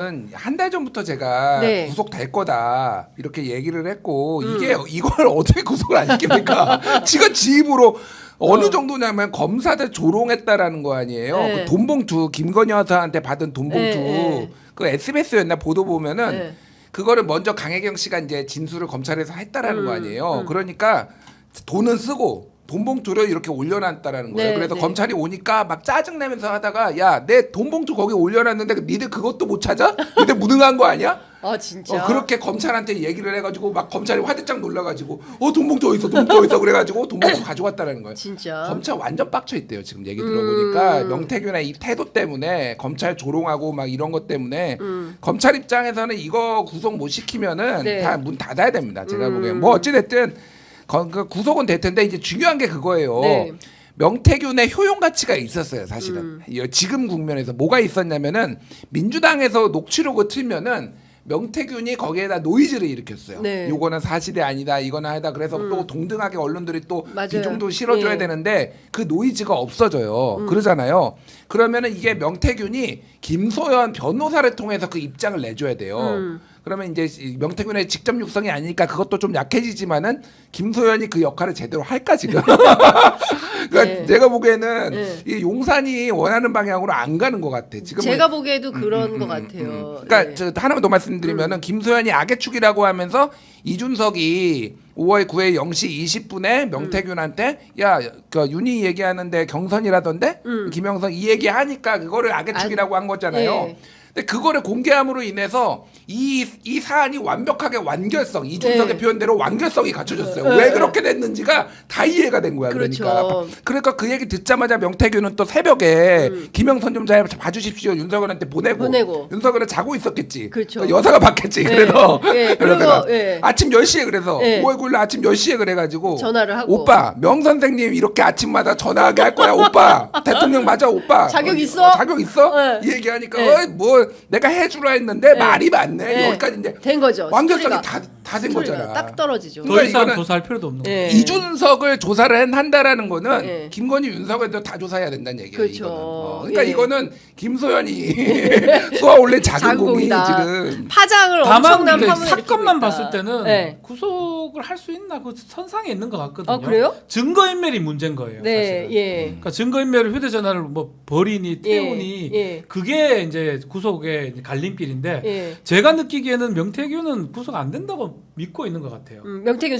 한 달 전부터 제가 네. 구속 될 거다 이렇게 얘기를 했고 음. 이게 이걸 어떻게 구속을 안 시킵니까? 지가 지 입으로 어느 어. 정도냐면 검사들 조롱했다라는 거 아니에요. 네. 그 돈봉투 김건희 여사한테 받은 돈봉투 네, 네. 그 SBS였나 보도 보면은 네. 그거를 먼저 강혜경 씨가 이제 진술을 검찰에서 했다라는 음, 거 아니에요. 음. 그러니까 돈은 쓰고 돈 봉투를 이렇게 올려놨다라는 거예요. 네, 그래서 네. 검찰이 오니까 막 짜증내면서 하다가 야 내 돈 봉투 거기 올려놨는데 니들 그것도 못 찾아? 니들 무능한 거 아니야? 아 진짜. 어, 그렇게 검찰한테 얘기를 해가지고 막 검찰이 화들짝 놀라가지고 어 돈 봉투 어디 있어 돈 봉투 어디 있어 그래가지고 돈 봉투 가져갔다라는 거예요. 진짜. 검찰 완전 빡쳐 있대요 지금 얘기 음. 들어보니까 명태균의 이 태도 때문에 검찰 조롱하고 막 이런 것 때문에 음. 검찰 입장에서는 이거 구속 못 시키면은 네. 다문 닫아야 됩니다 제가 음. 보기엔 뭐 어찌 됐든 그 구속은 될 텐데 이제 중요한 게 그거예요. 네. 명태균의 효용 가치가 있었어요, 사실은. 음. 이 지금 국면에서 뭐가 있었냐면은 민주당에서 녹취록을 틀면은 명태균이 거기에다 노이즈를 일으켰어요. 네. 음. 요거는 사실이 아니다, 이거는 하다. 그래서 또 동등하게 언론들이 또 맞아요. 비중도 실어줘야 예. 음. 되는데 그 노이즈가 없어져요. 그러잖아요. 그러면은 이게 명태균이 김소연 변호사를 통해서 그 입장을 내줘야 돼요. 음. 그러면 이제 이 명태균의 직접 육성이 아니니까 그것도 좀 약해지지만은 김소연이 그 역할을 제대로 할까 지금? 그러니까 네. 내가 보기에는 네. 이 용산이 원하는 방향으로 안 가는 것 같아. 지금 제가 보기에도 그런 것 같아요. 그러니까 예. 저 하나만 더 말씀드리면은 김소연이 악의 축이라고 하면서 이준석이 5월 9일 0시 20분에 명태균한테 야, 그 윤희 얘기하는데 경선이라던데 음. 김영선 이 얘기 하니까 그거를 악의 아, 축이라고 한 거잖아요. 예. 근데 그거를 공개함으로 인해서 이, 이 사안이 완벽하게 완결성, 이준석의 네. 표현대로 완결성이 갖춰졌어요. 네. 왜 그렇게 됐는지가 다 이해가 된 거야. 그렇죠. 그러니까. 그러니까 그 얘기 듣자마자 명태균은 또 새벽에 음. 김영선 좀 잘 봐주십시오. 윤석열한테 보내고. 보내고. 윤석열은 자고 있었겠지. 그렇죠. 그 여사가 받겠지. 네. 그래서 예, 그러다가 예. 아침 10시에 그래서 예. 5월 9일 아침 10시에 그래가지고 전화를 하고. 오빠 명 선생님 이렇게 아침마다 전화하게 할 거야 오빠 대통령 맞아 오빠 자격 어, 있어? 어, 자격 있어? 네. 이 얘기하니까 네. 어이, 뭐 내가 해주라 했는데 네. 말이 많네 네. 여기까지 이제 된 거죠. 스토리가. 다 다된 거잖아. 딱 떨어지죠. 그- 더 그러니까 이상 이거는- 조사할 필요도 없는 예. 거예요. 이준석을 조사를 한다라는 거는 예. 김건희 윤석열도 다 조사해야 된다는 얘기예요. 그렇죠. 이거는. 어, 그러니까 예. 이거는 김소연이 쏘아 올린 작은 공이 자국이다. 지금 파장을 다만 엄청난 그 파문을 사건만 일으키고 봤을. 때는 네. 구속을 할 수 있나 그 선상에 있는 것 같거든요. 아, 그래요? 증거인멸이 문제인 거예요. 네, 사실은. 예. 그러니까 증거인멸을 휴대전화를 뭐 버리니 태우니 예, 예. 그게 이제 구속의 이제 갈림길인데 예. 제가 느끼기에는 명태균은 구속 안 된다고 믿고 있는 것 같아요. 음, 명태균